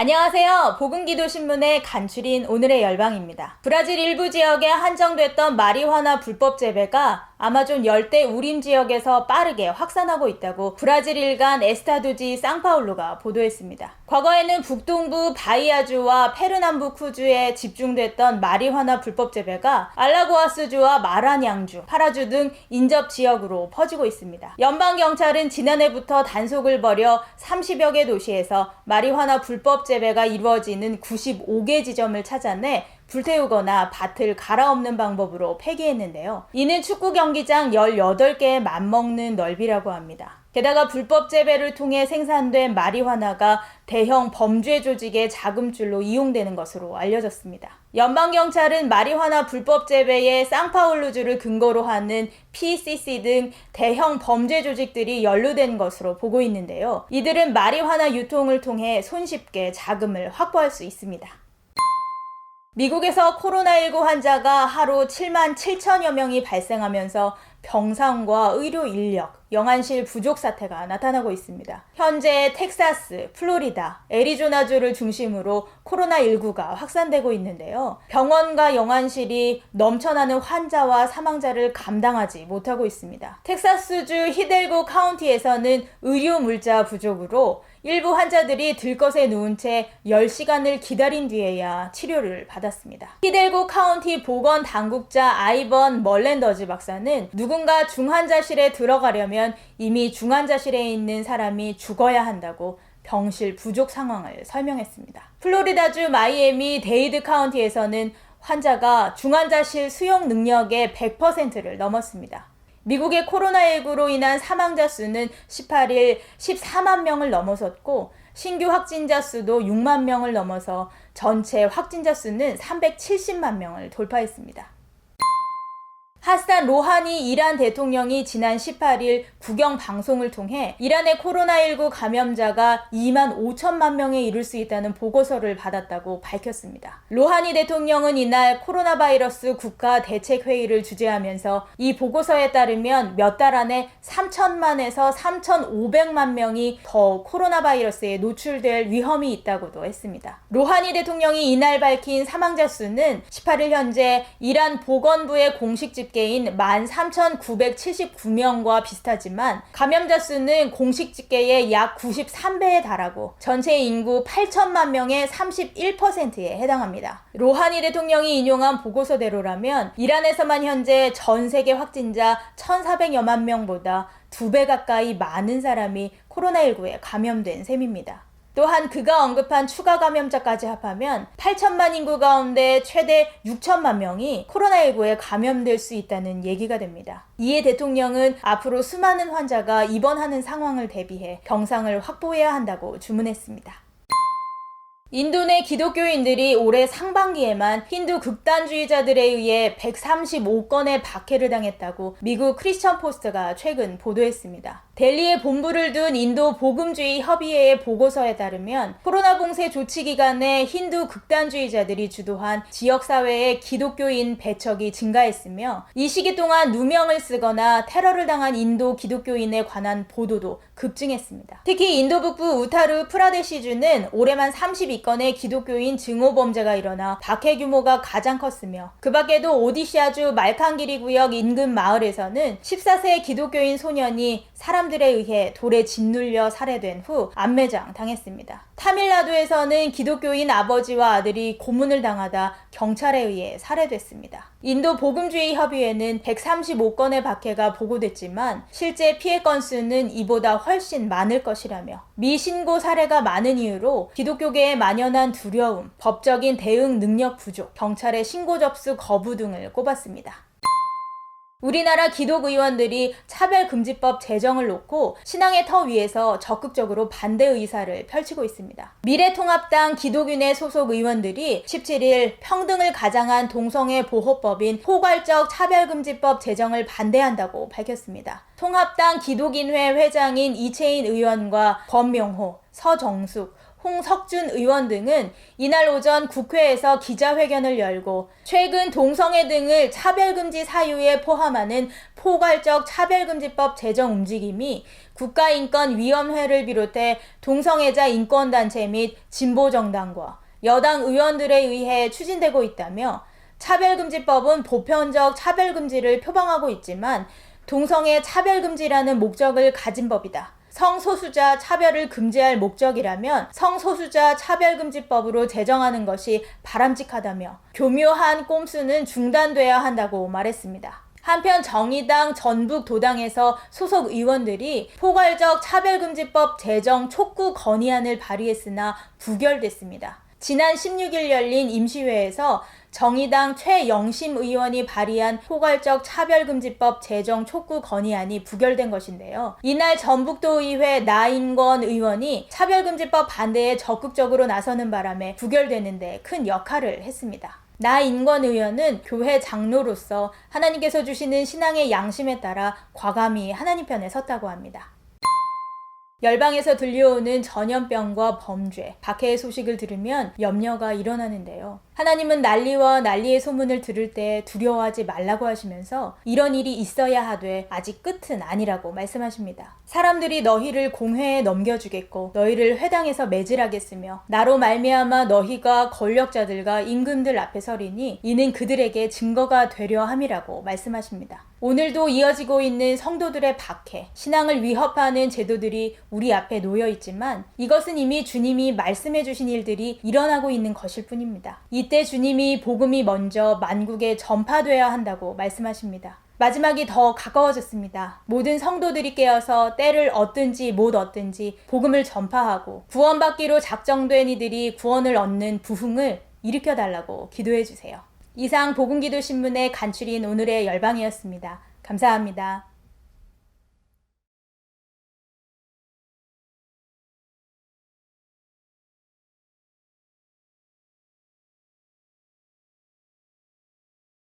안녕하세요. 복음기도신문의 간추린 오늘의 열방입니다. 브라질 일부 지역에 한정됐던 마리화나 불법 재배가 아마존 열대 우림 지역에서 빠르게 확산하고 있다고 브라질 일간 에스타두지 상파울루가 보도했습니다. 과거에는 북동부 바이아주와 페르 남부 쿠주에 집중됐던 마리화나 불법 재배가 알라고아스주와 마라냥주, 파라주 등 인접 지역으로 퍼지고 있습니다. 연방 경찰은 지난해부터 단속을 벌여 30여 개 도시에서 마리화나 불법 재배가 이루어지는 95개 지점을 찾아내 불태우거나 밭을 갈아엎는 방법으로 폐기했는데요. 이는 축구 경기장 18개에 맞먹는 넓이라고 합니다. 게다가 불법 재배를 통해 생산된 마리화나가 대형 범죄 조직의 자금줄로 이용되는 것으로 알려졌습니다. 연방경찰은 마리화나 불법 재배에 쌍파울루주를 근거로 하는 PCC 등 대형 범죄 조직들이 연루된 것으로 보고 있는데요. 이들은 마리화나 유통을 통해 손쉽게 자금을 확보할 수 있습니다. 미국에서 코로나19 환자가 하루 7만 7천여 명이 발생하면서 병상과 의료 인력, 영안실 부족 사태가 나타나고 있습니다. 현재 텍사스, 플로리다, 애리조나주를 중심으로 코로나19가 확산되고 있는데요. 병원과 영안실이 넘쳐나는 환자와 사망자를 감당하지 못하고 있습니다. 텍사스주 히델고 카운티에서는 의료 물자 부족으로 일부 환자들이 들것에 누운 채 10시간을 기다린 뒤에야 치료를 받았습니다. 히델고 카운티 보건 당국자 아이번 멀랜더즈 박사는 누 군가 중환자실에 들어가려면 이미 중환자실에 있는 사람이 죽어야 한다고 병실 부족 상황을 설명했습니다. 플로리다주 마이애미 데이드 카운티에서는 환자가 중환자실 수용 능력의 100%를 넘었습니다. 미국의 코로나19로 인한 사망자 수는 18일 14만 명을 넘어섰고 신규 확진자 수도 6만 명을 넘어서 전체 확진자 수는 370만 명을 돌파했습니다. 하산 로하니 이란 대통령이 지난 18일 국영 방송을 통해 이란의 코로나19 감염자가 2만 5천만 명에 이를 수 있다는 보고서를 받았다고 밝혔습니다. 로하니 대통령은 이날 코로나 바이러스 국가 대책 회의를 주재하면서 이 보고서에 따르면 몇 달 안에 3천만에서 3,500만 명이 더 코로나 바이러스에 노출될 위험이 있다고도 했습니다. 로하니 대통령이 이날 밝힌 사망자 수는 18일 현재 이란 보건부의 공식 집 집계인 13,979명과 비슷하지만 감염자 수는 공식 집계의 약 93배에 달하고 전체 인구 8천만 명의 31%에 해당합니다. 로하니 대통령이 인용한 보고서대로라면 이란에서만 현재 전 세계 확진자 1,400여만 명보다 두 배 가까이 많은 사람이 코로나19에 감염된 셈입니다. 또한 그가 언급한 추가 감염자까지 합하면 8천만 인구 가운데 최대 6천만 명이 코로나19에 감염될 수 있다는 얘기가 됩니다. 이에 대통령은 앞으로 수많은 환자가 입원하는 상황을 대비해 병상을 확보해야 한다고 주문했습니다. 인도 내 기독교인들이 올해 상반기에만 힌두 극단주의자들에 의해 135건의 박해를 당했다고 미국 크리스천 포스트가 최근 보도했습니다. 델리에 본부를 둔 인도 복음주의 협의회의 보고서에 따르면 코로나 봉쇄 조치 기간에 힌두 극단주의자들이 주도한 지역사회의 기독교인 배척이 증가했으며 이 시기 동안 누명을 쓰거나 테러를 당한 인도 기독교인에 관한 보도도 급증했습니다. 특히 인도 북부 우타르 프라데시주는 올해만 32 건의 기독교인 증오 범죄가 일어나 박해 규모가 가장 컸으며 그 밖에도 오디시아주 말칸기리 구역 인근 마을에서는 14세 기독교인 소년이 사람들에 의해 돌에 짓눌려 살해된 후 안매장 당했습니다. 타밀나두에서는 기독교인 아버지와 아들이 고문을 당하다 경찰에 의해 살해됐습니다. 인도 복음주의 협의회는 135건의 박해가 보고됐지만 실제 피해 건수는 이보다 훨씬 많을 것이라며 미신고 사례가 많은 이유로 기독교계에 만연한 두려움, 법적인 대응 능력 부족, 경찰의 신고 접수 거부 등을 꼽았습니다. 우리나라 기독 의원들이 차별금지법 제정을 놓고 신앙의 터 위에서 적극적으로 반대 의사를 펼치고 있습니다. 미래통합당 기독인의 소속 의원들이 17일 평등을 가장한 동성애 보호법인 포괄적 차별금지법 제정을 반대한다고 밝혔습니다. 통합당 기독인회 회장인 이채인 의원과 권명호, 서정숙, 홍석준 의원 등은 이날 오전 국회에서 기자회견을 열고 최근 동성애 등을 차별금지 사유에 포함하는 포괄적 차별금지법 제정 움직임이 국가인권위원회를 비롯해 동성애자 인권단체 및 진보정당과 여당 의원들에 의해 추진되고 있다며 차별금지법은 보편적 차별금지를 표방하고 있지만 동성애 차별금지라는 목적을 가진 법이다. 성소수자 차별을 금지할 목적이라면 성소수자 차별금지법으로 제정하는 것이 바람직하다며 교묘한 꼼수는 중단돼야 한다고 말했습니다. 한편 정의당 전북 도당에서 소속 의원들이 포괄적 차별금지법 제정 촉구 건의안을 발의했으나 부결됐습니다. 지난 16일 열린 임시회에서 정의당 최영심 의원이 발의한 포괄적 차별금지법 제정 촉구 건의안이 부결된 것인데요. 이날 전북도의회 나인권 의원이 차별금지법 반대에 적극적으로 나서는 바람에 부결되는데 큰 역할을 했습니다. 나인권 의원은 교회 장로로서 하나님께서 주시는 신앙의 양심에 따라 과감히 하나님 편에 섰다고 합니다. 열방에서 들려오는 전염병과 범죄, 박해의 소식을 들으면 염려가 일어나는데요. 하나님은 난리와 난리의 소문을 들을 때 두려워하지 말라고 하시면서 이런 일이 있어야 하되 아직 끝은 아니라고 말씀하십니다. 사람들이 너희를 공회에 넘겨주겠고 너희를 회당에서 매질하겠으며 나로 말미암아 너희가 권력자들과 임금들 앞에 서리니 이는 그들에게 증거가 되려 함이라고 말씀하십니다. 오늘도 이어지고 있는 성도들의 박해, 신앙을 위협하는 제도들이 우리 앞에 놓여 있지만 이것은 이미 주님이 말씀해 주신 일들이 일어나고 있는 것일 뿐입니다. 이때 주님이 복음이 먼저 만국에 전파되어야 한다고 말씀하십니다. 마지막이 더 가까워졌습니다. 모든 성도들이 깨어서 때를 얻든지 못 얻든지 복음을 전파하고 구원받기로 작정된 이들이 구원을 얻는 부흥을 일으켜 달라고 기도해 주세요. 이상 복음기도 신문의 간추린 오늘의 열방이었습니다. 감사합니다.